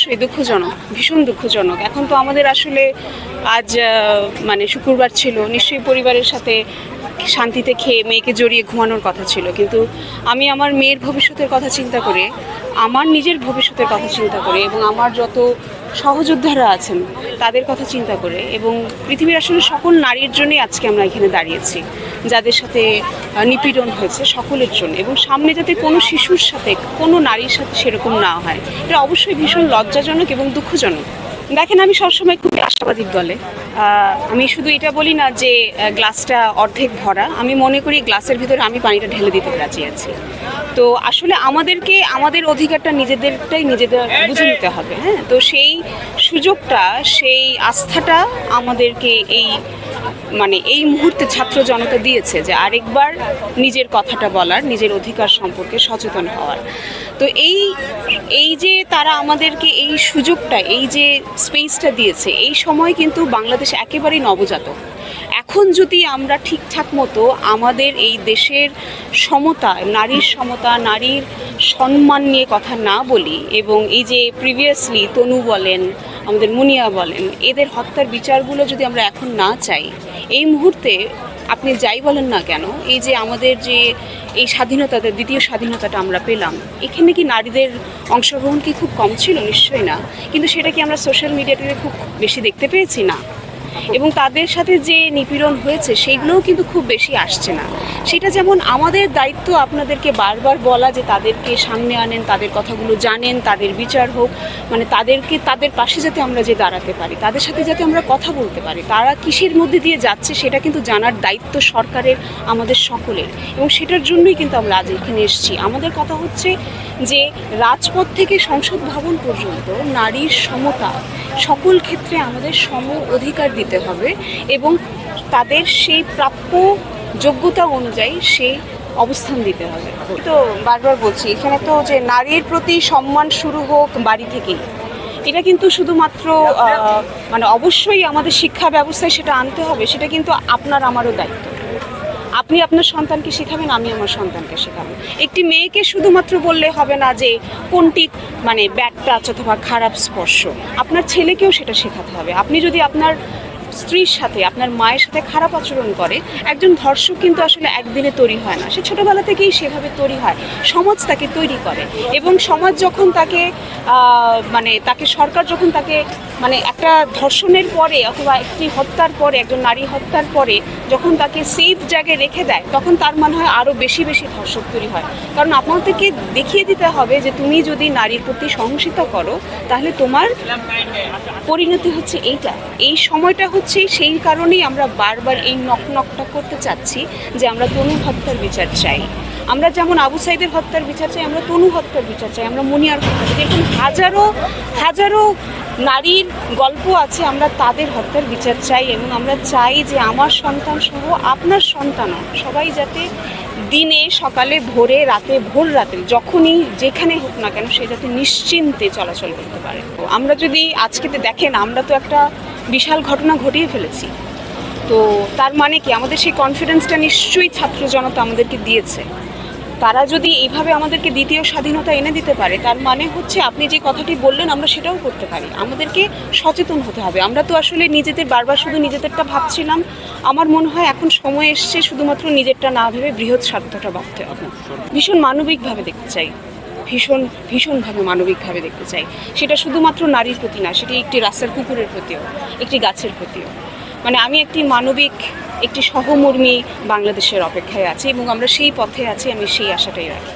অবশ্যই দুঃখজনক, ভীষণ দুঃখজনক। এখন তো আমাদের আসলে আজ মানে শুক্রবার ছিল, নিশ্চয়ই পরিবারের সাথে শান্তিতে খেয়ে মেয়েকে জড়িয়ে ঘুমানোর কথা ছিল। কিন্তু আমি আমার মেয়ের ভবিষ্যতের কথা চিন্তা করে, আমার নিজের ভবিষ্যতের কথা চিন্তা করে এবং আমার যত সহযোদ্ধারা আছেন, তাদের কথা চিন্তা করে এবং পৃথিবীর আসলে সকল নারীর জন্যই আজকে আমরা এখানে দাঁড়িয়েছি, যাদের সাথে নিপীড়ন হয়েছে সকলের জন্য এবং সামনে যাতে কোনো শিশুর সাথে কোনো নারীর সাথে সেরকম না হয়। এটা অবশ্যই ভীষণ লজ্জাজনক এবং দুঃখজনক। দেখেন, আমি সবসময় খুব আশাবাদী দলে। আমি শুধু এটা বলি না যে গ্লাসটা অর্ধেক ভরা। আমি মনে করি গ্লাসের ভিতরে আমি পানিটা ঢেলে দিতে রাজি আছি। তো আসলে আমাদেরকে, আমাদের অধিকারটা নিজেদেরটাই নিজেদের বুঝে নিতে হবে হ্যাঁ? তো সেই সুযোগটা, সেই আস্থাটা আমাদেরকে এই মানে এই মুহূর্তে ছাত্র জনতা দিয়েছে যে আরেকবার নিজের কথাটা বলার, নিজের অধিকার সম্পর্কে সচেতন হওয়ার। তো এই এই যে তারা আমাদেরকে এই সুযোগটা, এই যে স্পেসটা দিয়েছে, এই সময় কিন্তু বাংলাদেশ একেবারেই নবজাতক। এখন যদি আমরা ঠিকঠাক মতো আমাদের এই দেশের সমতা, নারীর সমতা, নারীর সম্মান নিয়ে কথা না বলি, এবং এই যে প্রিভিয়াসলি তনু বলেন, আমাদের মুনিয়া বলেন, এদের হত্যার বিচারগুলো যদি আমরা এখন না চাই, এই মুহূর্তে আপনি যাই বলেন না কেন, এই যে আমাদের যে এই স্বাধীনতাটা দ্বিতীয় স্বাধীনতাটা আমরা পেলাম। এখানে কি নারীদের অংশগ্রহণ কি খুব কম ছিল? নিশ্চয়ই না। কিন্তু সেটা কি আমরা সোশ্যাল মিডিয়াতে খুব বেশি দেখতে পেয়েছি? না। এবং তাদের সাথে যে নিপীড়ন হয়েছে সেইগুলোও কিন্তু খুব বেশি আসছে না। সেটা যেমন আমাদের দায়িত্ব আপনাদেরকে বারবার বলা যে তাদেরকে সামনে আনেন, তাদের কথাগুলো জানেন, তাদের বিচার হোক মানে তাদেরকে, তাদের পাশে যাতে আমরা যে দাঁড়াতে পারি, তাদের সাথে যাতে আমরা কথা বলতে পারি, তারা কিসের মধ্যে দিয়ে যাচ্ছে সেটা কিন্তু জানার দায়িত্ব সরকারের, আমাদের সকলের। এবং সেটার জন্যই কিন্তু আমরা আজ এখানে এসেছি। আমাদের কথা হচ্ছে যে রাজপথ থেকে সংসদ ভবন পর্যন্ত নারীর সমতা সকল ক্ষেত্রে আমাদের সম অধিকার দিতে হবে এবং তাদের সেই প্রাপ্য যোগ্যতা অনুযায়ী সেই অবস্থান দিতে হবে। তো বারবার বলছি, এখানে তো যে নারীর প্রতি সম্মান শুরু হোক বাড়ি থেকেই, এটা কিন্তু শুধুমাত্র মানে অবশ্যই আমাদের শিক্ষা ব্যবস্থায় সেটা আনতে হবে, সেটা কিন্তু আপনার আমারও দায়িত্ব। আপনি আপনার সন্তানকে শেখাবেন, আমি আমার সন্তানকে শেখাবো। একটি মেয়েকে শুধুমাত্র বললে হবে না যে, কোনটি মানে ব্যাড টাচ অথবা খারাপ স্পর্শ। আপনার ছেলেকেও সেটা শেখাতে হবে। আপনি যদি আপনার স্ত্রীর সাথে, আপনার মায়ের সাথে খারাপ আচরণ করে, একজন ধর্ষক কিন্তু আসলে একদিনে তৈরি হয় না। সে ছোটবেলা থেকেই সেভাবে তৈরি হয়। সমাজ তাকে তৈরি করে এবং সমাজ যখন তাকে মানে তাকে সরকার যখন তাকে মানে একটা ধর্ষণের পরে অথবা একটি হত্যার পরে, একজন নারী হত্যার পরে যখন তাকে সেফ জায়গায় রেখে দেয়, তখন তার মনে হয় আরও বেশি বেশি ধর্ষক তৈরি হয়। কারণ আপনাদেরকে দেখিয়ে দিতে হবে যে তুমি যদি নারীর প্রতি সহিংসিতা করো, তাহলে তোমার পরিণতি হচ্ছে এইটা। এই সময়টা হচ্ছে সেই কারণেই আমরা বারবার এই নক নকটা করতে চাচ্ছি যে আমরা তনু হত্যার বিচার চাই। আমরা যেমন আবু সাইদের হত্যার বিচার চাই, আমরা তনু হত্যার বিচার চাই, আমরা মুনিয়ার হত্যা চাই। এরকম হাজারো হাজারো নারীর গল্প আছে, আমরা তাদের হত্যার বিচার চাই এবং আমরা চাই যে আমার সন্তান সহ আপনার সন্তানও সবাই যাতে দিনে, সকালে, ভোরে, রাতে, ভোর রাতে, যখনই যেখানে হোক না কেন সে যাতে নিশ্চিন্তে চলাচল করতে পারে। আমরা যদি আজকেতে দেখেন, আমরা তো একটা বিশাল ঘটনা ঘটিয়ে ফেলেছি। তো তার মানে কি? আমাদের সেই কনফিডেন্সটা নিশ্চয়ই ছাত্র জনতা আমাদেরকে দিয়েছে। তারা যদি এইভাবে আমাদেরকে দ্বিতীয় স্বাধীনতা এনে দিতে পারে, তার মানে হচ্ছে আপনি যে কথাটি বললেন, আমরা সেটাও করতে পারি। আমাদেরকে সচেতন হতে হবে। আমরা তো আসলে নিজেদের, বারবার শুধু নিজেদেরটা ভাবছিলাম। আমার মনে হয় এখন সময় এসছে শুধুমাত্র নিজেরটা না ভেবে বৃহৎ স্বার্থটা ভাবতে হবে। ভীষণ মানবিকভাবে দেখতে চাই। ভীষণ, ভীষণভাবে মানবিকভাবে দেখতে চাই। সেটা শুধুমাত্র নারীর প্রতি না, সেটি একটি রাস্তার কুকুরের প্রতিও, একটি গাছের প্রতিও। মানে আমি একটি মানবিক, একটি সহমর্মী বাংলাদেশের অপেক্ষায় আছি এবং আমরা সেই পথে আছি, আমি সেই আশাটাই রাখি।